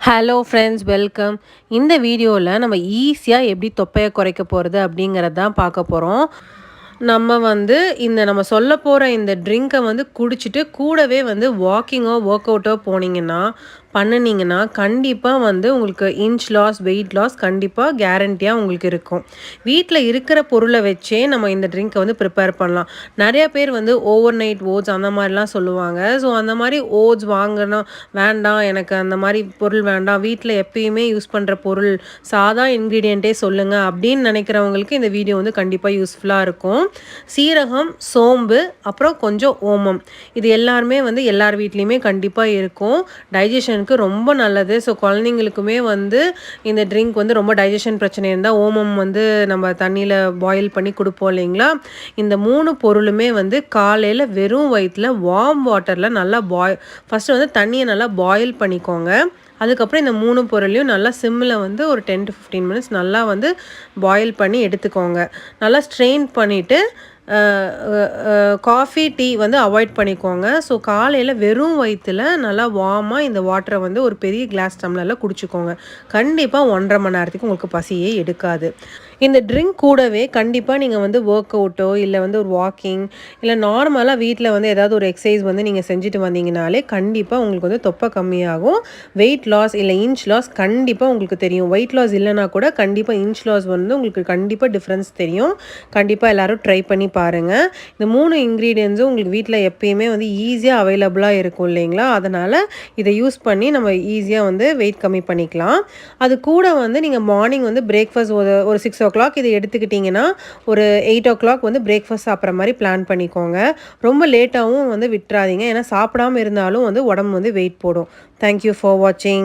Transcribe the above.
Hello friends welcome இந்த வீடியோவில் நம்ம ஈஸியாக எப்படி தொப்பையை குறைக்க போகிறது அப்படிங்கிறது தான் பார்க்க போகிறோம் நம்ம வந்து இந்த நம்ம சொல்ல போகிற இந்த ட்ரிங்கை வந்து குடிச்சிட்டு கூடவே வந்து வாக்கிங்கோ ஒர்க் அவுட்டோ போனீங்கன்னா பண்ணினீங்கன்னா கண்டிப்பாக வந்து உங்களுக்கு இன்ச் லாஸ் வெயிட் லாஸ் கண்டிப்பாக கேரண்டியாக உங்களுக்கு இருக்கும். வீட்டில் இருக்கிற பொருளை வச்சே நம்ம இந்த ட்ரிங்க்கை வந்து ப்ரிப்பேர் பண்ணலாம். நிறைய பேர் வந்து ஓவர் நைட் ஓட்ஸ் அந்த மாதிரிலாம் சொல்லுவாங்க. ஸோ அந்த மாதிரி ஓட்ஸ் வாங்கணும் வேண்டாம் எனக்கு அந்த மாதிரி பொருள் வேண்டாம். வீட்டில் எப்பயுமே யூஸ் பண்ணுற பொருள் சாதா இன்க்ரீடியண்ட்டே சொல்லுங்கள் அப்படின்னு நினைக்கிறவங்களுக்கு இந்த வீடியோ வந்து கண்டிப்பாக யூஸ்ஃபுல்லாக இருக்கும். சீரகம் சோம்பு அப்புறம் கொஞ்சம் ஓமம். இது எல்லாருமே வந்து எல்லார் வீட்லேயுமே கண்டிப்பாக இருக்கும். டைஜஷன் டைஜஷனுக்கு ரொம்ப நல்லது. ஸோ குழந்தைங்களுக்குமே வந்து இந்த ட்ரிங்க் வந்து ரொம்ப டைஜஷன் பிரச்சனை இருந்தால் ஓமம் வந்து நம்ம தண்ணியில் பாயில் பண்ணி கொடுப்போம் இல்லைங்களா? இந்த மூணு பொருளுமே வந்து காலையில் வெறும் வயிற்றில் வார்ம் வாட்டரில் நல்லா பாய் ஃபஸ்ட்டு வந்து தண்ணியை நல்லா பாயில் பண்ணிக்கோங்க. அதுக்கப்புறம் இந்த மூணு பொருளையும் நல்லா சிம்மில் வந்து ஒரு டென் டு ஃபிஃப்டீன் மினிட்ஸ் நல்லா வந்து பாயில் பண்ணி எடுத்துக்கோங்க. நல்லா ஸ்ட்ரெயின் பண்ணிவிட்டு காஃபி டீ வந்து அவாய்ட் பண்ணிக்கோங்க. ஸோ காலையில் வெறும் வயிற்றில் நல்லா வார்மாக இந்த வாட்டரை வந்து ஒரு பெரிய கிளாஸ் டம்ளரில் குடிச்சிக்கோங்க. கண்டிப்பாக ஒன்றரை மணி நேரத்துக்கு உங்களுக்கு பசியே எடுக்காது. இந்த ட்ரிங்க் கூடவே கண்டிப்பாக நீங்கள் வந்து ஒர்க் அவுட்டோ இல்லை வந்து ஒரு வாக்கிங் இல்லை நார்மலாக வீட்டில் வந்து ஏதாவது ஒரு எக்ஸசைஸ் வந்து நீங்கள் செஞ்சுட்டு வந்தீங்கனாலே கண்டிப்பாக உங்களுக்கு வந்து தொப்பை கம்மியாகும். வெயிட் லாஸ் இல்லை இன்ச் லாஸ் கண்டிப்பாக உங்களுக்கு தெரியும். வெயிட் லாஸ் இல்லைனா கூட கண்டிப்பாக இன்ச் லாஸ் வந்து உங்களுக்கு கண்டிப்பாக டிஃப்ரென்ஸ் தெரியும். கண்டிப்பாக எல்லோரும் ட்ரை பண்ணி பாருங்கள் இந்த மூணு இன்க்ரீடியன்ஸும் உங்களுக்கு வீட்டில் எப்பயுமே வந்து ஈஸியாக அவைலபிளாக இருக்கும் இல்லைங்களா? அதனால் இதை யூஸ் பண்ணி நம்ம ஈஸியாக வந்து வெயிட் கம்மி பண்ணிக்கலாம். அது கூட வந்து நீங்கள் மார்னிங் வந்து பிரேக்ஃபாஸ்ட் ஒரு ஒரு சிக்ஸ் ஓ கிளாக் இதை எடுத்துக்கிட்டிங்கன்னா ஒரு எயிட் ஓ கிளாக் வந்து பிரேக்ஃபாஸ்ட் சாப்பிட்ற மாதிரி பிளான் பண்ணிக்கோங்க. ரொம்ப லேட்டாகவும் வந்து விட்டுறாதீங்க. ஏன்னா சாப்பிடாமல் இருந்தாலும் வந்து உடம்பு வந்து வெயிட் போடும். தேங்க்யூ ஃபார் வாட்சிங்